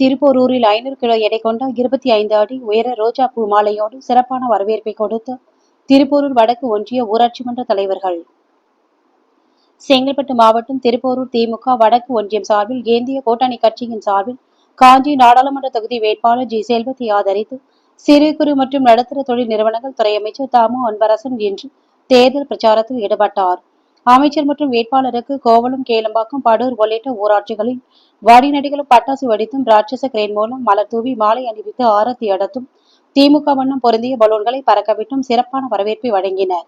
திருப்போரூரில் ஐநூறு கிலோ எடை கொண்ட இருபத்தி ஐந்து அடி உயர ரோஜா பூ மாலையோடு சிறப்பான வரவேற்பை கொடுத்த திருப்போரூர் வடக்கு ஒன்றிய ஊராட்சி மன்ற தலைவர்கள். செங்கல்பட்டு மாவட்டம் திருப்போரூர் திமுக வடக்கு ஒன்றியம் சார்பில் இந்திய கூட்டணி கட்சியின் சார்பில் காஞ்சி நாடாளுமன்ற தொகுதி வேட்பாளர் ஜி செல்வத்தை ஆதரித்து சிறு குறு மற்றும் நடுத்தர தொழில் நிறுவனங்கள் துறை அமைச்சர் தாமு அன்பரசன் இன்று தேர்தல் பிரச்சாரத்தில் ஈடுபட்டார். அமைச்சர் மற்றும் வேட்பாளருக்கு கோவளம் கேளம்பாக்கம் படூர் உள்ளிட்ட ஊராட்சிகளில் வடிநடிகளும் பட்டாசு வெடித்தும் ராட்சச கிரேன் மூலம் மலர் தூவி மாலை அணிவித்து ஆரத்தி அடத்தும் திமுக வண்ணம் பொருந்திய பலூன்களை பறக்கவிட்டும் சிறப்பான வரவேற்பை வழங்கினர்.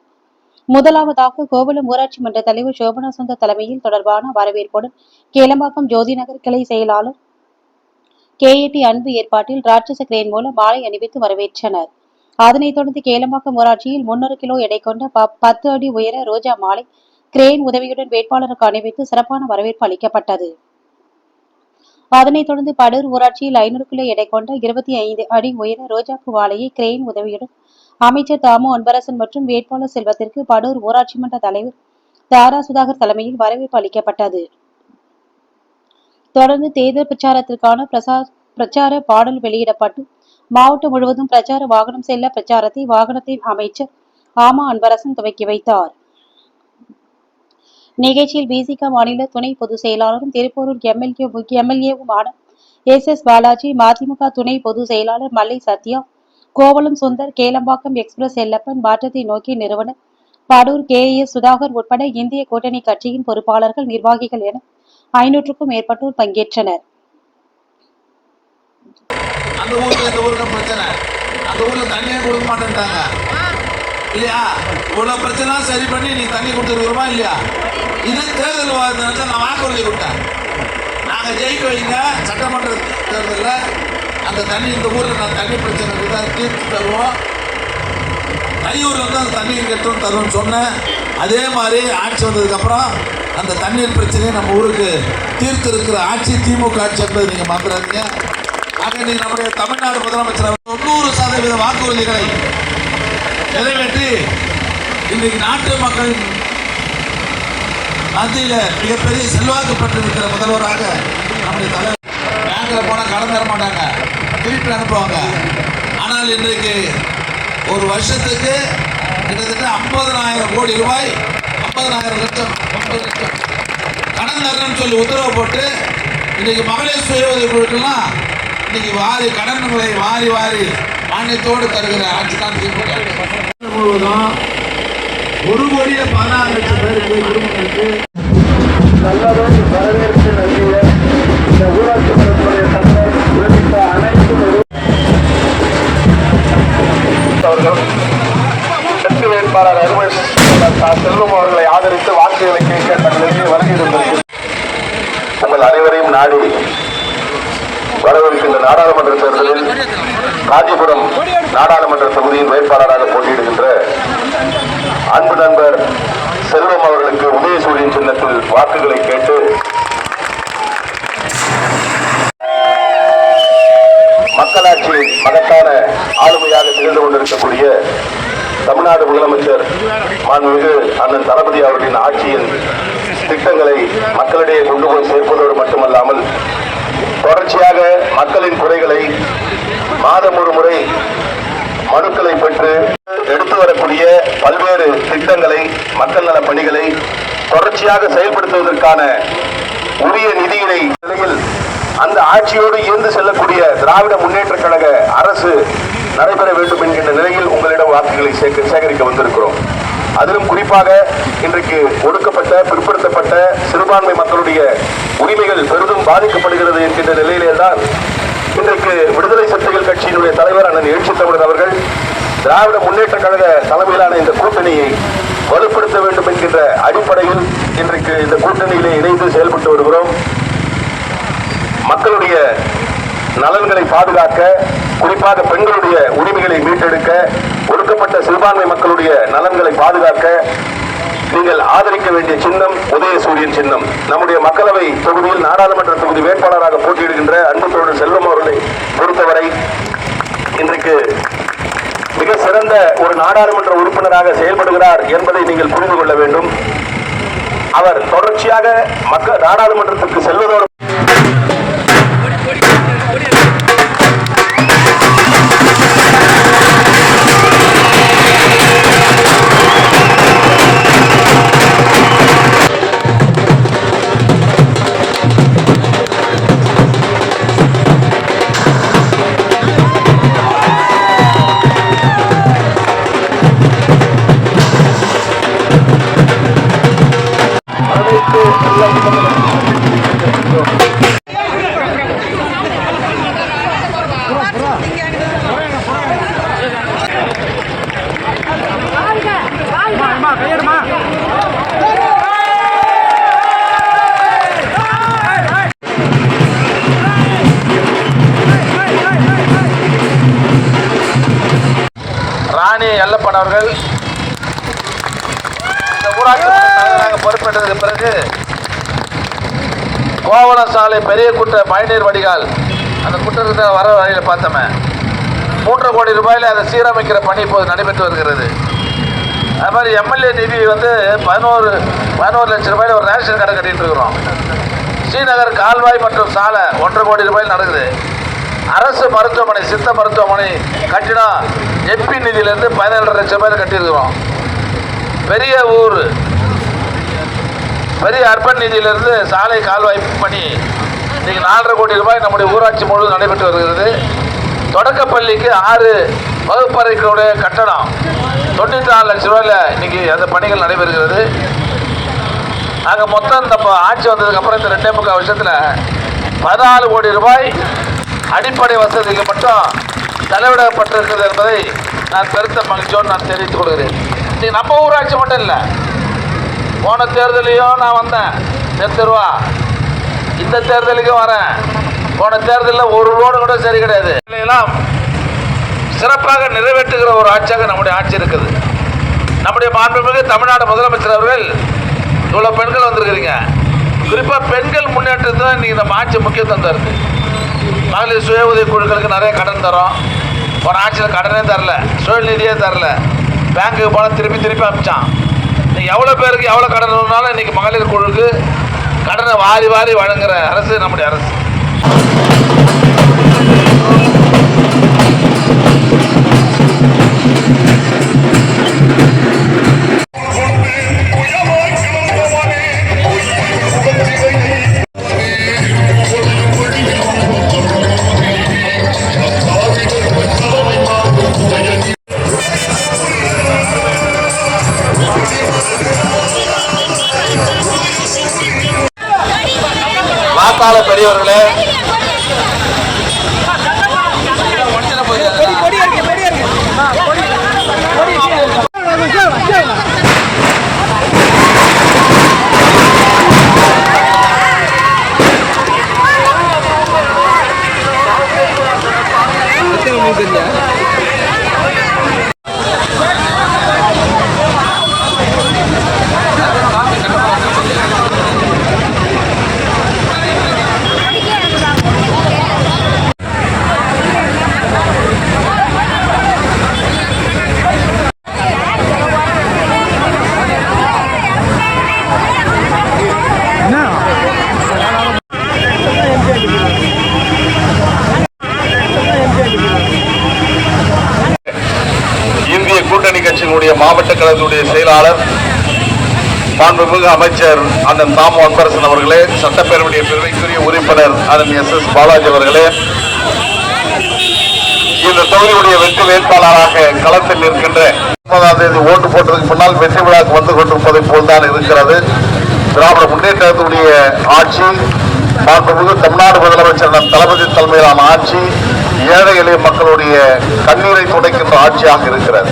முதலாவதாக கோவளம் ஊராட்சி மன்ற தலைவர் சோபனா சுந்தர் தலைமையில் தொடர்பான வரவேற்புடன் கேளம்பாக்கம் ஜோதி நகர் கிளை செயலாளர் கேஏடி அன்பு ஏற்பாட்டில் ராட்சச கிரேன் மூலம் மாலை அணிவித்து வரவேற்றனர். அதனைத் தொடர்ந்து கேளம்பாக்கம் ஊராட்சியில் முன்னூறு கிலோ எடை கொண்ட பத்து அடி உயர ரோஜா மாலை கிரேன் உதவியுடன் வேட்பாளருக்கு அணிவித்து சிறப்பான வரவேற்பு அளிக்கப்பட்டது. அதனைத் தொடர்ந்து படூர் ஊராட்சியில் ஐநூறு கிலோ எடை கொண்ட இருபத்தி ஐந்து அடி உயர ரோஜாப்பு வாழையை கிரெயின் உதவியுடன் அமைச்சர் தாமு அன்பரசன் மற்றும் வேட்பாளர் செல்வத்திற்கு படூர் ஊராட்சி மன்ற தலைவர் தாரா சுதாகர் தலைமையில் வரவேற்பு அளிக்கப்பட்டது. தொடர்ந்து தேர்தல் பிரச்சாரத்திற்கான பிரசா- பிரச்சார பாடல் வெளியிடப்பட்டு மாவட்டம் முழுவதும் பிரச்சார வாகனம் செல்ல பிரச்சாரத்தை வாகனத்தின் அமைச்சர் ஆமா அன்பரசன் துவக்கி வைத்தார். நிகழ்ச்சியில் பிசிக மாநில துணை பொதுச் செயலாளரும் திருப்பூரூர் எம்எல்ஏ எம்எல்ஏவுமான எஸ் எஸ் பாலாஜி மதிமுக துணை பொதுச் செயலாளர் மல்லை சத்யா கோவளம் சுந்தர் கேளம்பாக்கம் எக்ஸ்பிரஸ் எல்லப்பன் மாற்றத்தை நோக்கி நிறுவனர். படூர் கே எஸ் சுதாகர் உட்பட இந்திய கூட்டணி கட்சியின் பொறுப்பாளர்கள் நிர்வாகிகள் என ஐநூற்றுக்கும் மேற்பட்டோர் பங்கேற்றனர். அந்த ஊருக்கு இந்த ஊருக்கு பிரச்சனை. அந்த ஊர்ல தண்ணியே கொடுக்க மாட்டேன்ட்டாங்க. இல்லையா? இவ்வளவு பிரச்சனை சரி பண்ணி நீ தண்ணி கொடுத்துருக்குறோமா இல்லையா? இது தேர்தல் வாதத்தை நான் வாக்குறுதி கொடுத்தேன். நாங்கள் ஜெயிக்க வைங்க சட்டமன்ற தேர்தலில். அந்த தண்ணி இந்த ஊரில் நான் தண்ணி பிரச்சனை இருக்குதா தீர்த்து தருவோம். தையூரில் வந்து அந்த தண்ணீர் கட்டும் தரும்னு சொன்னேன். அதே மாதிரி ஆட்சி வந்ததுக்கப்புறம் அந்த தண்ணீர் பிரச்சனையை நம்ம ஊருக்கு தீர்த்து இருக்கிற ஆட்சி திமுக ஆட்சி என்பதை நீங்கள் மறந்துடாதீங்க. ஆக இன்னைக்கு நம்முடைய தமிழ்நாடு முதலமைச்சர் தொண்ணூறு சதவீத வாக்குறுதிகளை நிறைவேற்றி இன்றைக்கு நாட்டு மக்களின் மத்தியில் மிகப்பெரிய செல்வாக்கு பெற்றிருக்கிற முதல்வராக நம்முடைய தலைவர் பேங்கில் போனால் கடன் தர மாட்டாங்க. திருப்பி அனுப்புவாங்க. ஆனால் இன்றைக்கு ஒரு வருஷத்துக்கு கிட்டத்தட்ட ஐம்பதனாயிரம் கோடி ரூபாய் ஐம்பதனாயிரம் லட்சம் ஐம்பது லட்சம் கடன் தரணும்னு சொல்லி உத்தரவு போட்டு இன்றைக்கு மகளிர் சுய உதவி குழுக்கெல்லாம் இன்னைக்கு வாரி கடன்களை வாரி வாரி மானியத்தோடு தருகிற ஆட்சி தான் முழுவதும் ஒரு கோடியே பதினாறு லட்சம் பேருக்கு குடும்பங்களுக்கு நல்லதும் வரவேற்பு நன்றிய இந்த ஊராட்சி மன்றத்துடைய தலைவர் உள்ளிட்ட அனைத்து அவர்கள் வெற்றி வேட்பாளர் அருமை தா செல்வம் அவர்களை ஆதரித்து வாக்குகளை கேட்க தங்களுக்கு வருகிறது உங்கள் அனைவரையும் நாடி வரவிருக்கின்ற நாடாளுமன்ற தேர்தலில் காஞ்சிபுரம் நாடாளுமன்ற தொகுதியின் வேட்பாளராக போட்டியிடுகின்ற அன்பு நண்பர் செல்வம் அவர்களுக்கு உதயசூரியன் சின்னத்தில் வாக்குகளை கேட்டு. மக்களாட்சி மகத்தான ஆளுமையாக திகழ்ந்து கொண்டிருக்கக்கூடிய தமிழ்நாடு முதலமைச்சர் மாண்புமிகு அண்ணன் தளபதி அவர்களின் ஆட்சியின் திட்டங்களை மக்களிடையே கொண்டு போய் சேர்ப்பதோடு மட்டுமல்லாமல் தொடர்ச்சியாக மக்களின் குறைகளை மாதம் ஒரு முறை மனுக்களை பெற்று எடுத்து வரக்கூடிய பல்வேறு திட்டங்களை மக்கள் நல பணிகளை தொடர்ச்சியாக செயல்படுத்துவதற்கான உரிய நிதியினை நிலையில் அந்த ஆட்சியோடு இயந்து செல்லக்கூடிய திராவிட முன்னேற்ற கழக அரசு நடைபெற வேண்டும் என்கின்ற நிலையில் உங்களிடம் வாக்குகளை சேக- சேகரிக்க வந்திருக்கிறோம். அதிலும் குறிப்பாக இன்றைக்கு ஒடுக்கப்பட்ட பிற்படுத்தப்பட்ட சிறுபான்மை மக்களுடைய உரிமைகள் பெரிதும் பாதிக்கப்படுகிறது என்கின்ற நிலையிலே தான் இன்றைக்கு விடுதலை சிறுத்தைகள் கட்சியினுடைய தலைவர் அண்ணன் எழுச்சி தமிழர் அவர்கள் திராவிட முன்னேற்ற கழக தலைமையிலான இந்த கூட்டணியை வலுப்படுத்த வேண்டும் என்கின்ற அடிப்படையில் இன்றைக்கு இந்த கூட்டணியிலே இணைந்து செயல்பட்டு வருகிறோம். மக்களுடைய நலன்களை பாதுகாக்க குறிப்பாக பெண்களுடைய உரிமைகளை மீட்டெடுக்க ஒடுக்கப்பட்ட சிறுபான்மை மக்களுடைய நலன்களை பாதுகாக்க நீங்கள் ஆதரிக்க வேண்டிய சின்னம் உதயசூரியன் சின்னம். நம்முடைய மக்களவை தொகுதியில் நாடாளுமன்ற தொகுதி வேட்பாளராக போட்டியிடுகின்ற அன்பு தோழர் செல்வம் அவர்களை பொறுத்தவரை இன்றைக்கு மிக சிறந்த ஒரு நாடாளுமன்ற உறுப்பினராக செயல்படுகிறார் என்பதை நீங்கள் புரிந்து கொள்ள வேண்டும். அவர் தொடர்ச்சியாக மக்கள் நாடாளுமன்றத்துக்கு செல்வதோடு ராணி எல்லப்பன் அவர்கள். இந்த ஊராட்சி தலைவராக பொறுப்பேற்றதுக்கு பிறகு கோவளம் சாலை பெரிய குட்டை மழைநீர் வடிகால் அந்த குற்றத்தை வர வழியில் பார்த்தோமே. மூன்று கோடி ரூபாயில் அதை சீரமைக்கிற பணி இப்போது நடைபெற்று வருகிறது. அது மாதிரி எம்எல்ஏ நிதி வந்து பதினோரு பதினோரு லட்சம் ரூபாயில் ஒரு ரேஷன் கடை கட்டிகிட்டு இருக்கிறோம். ஸ்ரீநகர் கால்வாய் மற்றும் சாலை ஒன்றரை கோடி ரூபாயில் நடக்குது. அரசு மருத்துவமனை சித்த மருத்துவமனை கட்டிடம் எப்பி நிதியிலேருந்து பதினேழரை லட்சம் பேர் கட்டியிருக்கிறோம். பெரிய ஊர். பெரிய அர்பன் நிதியிலிருந்து சாலை கால்வாய் பணி இன்றைக்கி நாலரை கோடி ரூபாய் நம்முடைய ஊராட்சி முழுவதும் நடைபெற்று வருகிறது. தொடக்கப்பள்ளிக்கு ஆறு வகுப்பறைகளுடைய கட்டணம் தொண்ணூற்றி நாலு லட்ச ரூபாயில் இன்றைக்கி அந்த பணிகள் நடைபெறுகிறது. நாங்கள் மொத்தம் இந்த ஆட்சி வந்ததுக்கப்புறம் இந்த ரெண்டே முக்கால் வருஷத்தில் பதினாலு கோடி ரூபாய் அடிப்படை வசதிகள் மட்டும் செலவிடப்பட்டிருக்கிறது என்பதை நான் பெருத்த மகிழ்ச்சியோடு நான் தெரிவித்துக் கொள்கிறேன். இது நம்ம ஊராட்சி மட்டும் இல்லை. போன தேர்தலையும் நான் வந்தேன். தெருவா. இந்த தேர்தலுக்கும் வரேன். போன தேர்தலில் ஒரு ரோடு கூட சரி கிடையாது. எல்லாம் சிறப்பாக நிறைவேற்றுகிற ஒரு ஆட்சியாக நம்முடைய ஆட்சி இருக்குது. நம்முடைய மாண்புமிகு தமிழ்நாடு முதலமைச்சர் அவர்கள் இவ்வளோ பெண்கள் வந்திருக்கிறீங்க. குறிப்பாக பெண்கள் முன்னேற்றத்தை தான் இன்றைக்கி நம்ம ஆட்சி முக்கியத்துவம் தருது. மகளிர் சுய உதவி குழுக்களுக்கு நிறைய கடன் தரோம். ஒரு ஆட்சியில் கடனே தரல. சுழல் நிதியே தரல. பேங்க்குக்கு போனால் திருப்பி திருப்பி அமிச்சான். இன்றைக்கி எவ்வளோ பேருக்கு எவ்வளோ கடன் வேணும்னாலும் இன்றைக்கி மகளிர் குழுக்கு கடனை வாரி வாரி வழங்குற அரசு நம்முடைய அரசு. மாவட்ட கழகத்துடைய செயலாளர் மாண்புமிகு அமைச்சர் அண்ணன் தாமு அன்பரசன் அவர்களே சட்டப்பேரவையுடைய பெருமைக்குரிய உறுப்பினர் அண்ணன் எஸ் எஸ் பாலாஜி அவர்களே இந்த தொகுதியுடைய வெற்றி வேட்பாளராக களத்தில் நிற்கின்ற ஒன்பதாம் தேதி ஓட்டு போட்டதுக்கு முன்னால் வெற்றி விழாக்கு வந்து கொண்டிருப்பதை போல்தான் இருக்கிறது. திராவிட முன்னேற்றத்துடைய ஆட்சி மாண்புமிகு தமிழ்நாடு முதலமைச்சர் தளபதி தலைமையிலான ஆட்சி ஏழை எளிய மக்களுடைய கண்ணீரை துடைக்கின்ற ஆட்சியாக இருக்கிறது.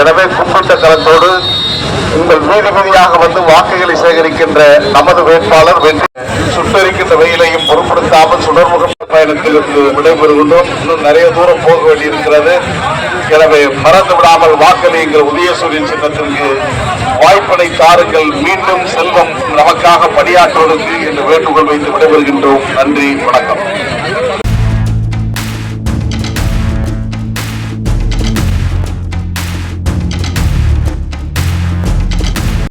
எனவே கும்பிட்ட கரத்தோடு உங்கள் வீதி வீதியாக வந்து வாக்குகளை சேகரிக்கின்ற நமது வேட்பாளர் வெற்றி சுட்டரிக்கின்ற வெயிலையும் பொருட்படுத்தாமல் சுடர்முக பயணத்திலிருந்து விடைபெறுகின்றோம். இன்னும் நிறைய தூரம் போக வேண்டியிருக்கிறது. எனவே மறந்து விடாமல் வாக்களியுங்கள். உதயசூரியன் சின்னத்திற்கு வாய்ப்பனை தாருங்கள். மீண்டும் செல்வம் நமக்காக பணியாற்றுவதற்கு என்று வேண்டுகோள் வைத்து விடைபெறுகின்றோம். நன்றி வணக்கம்.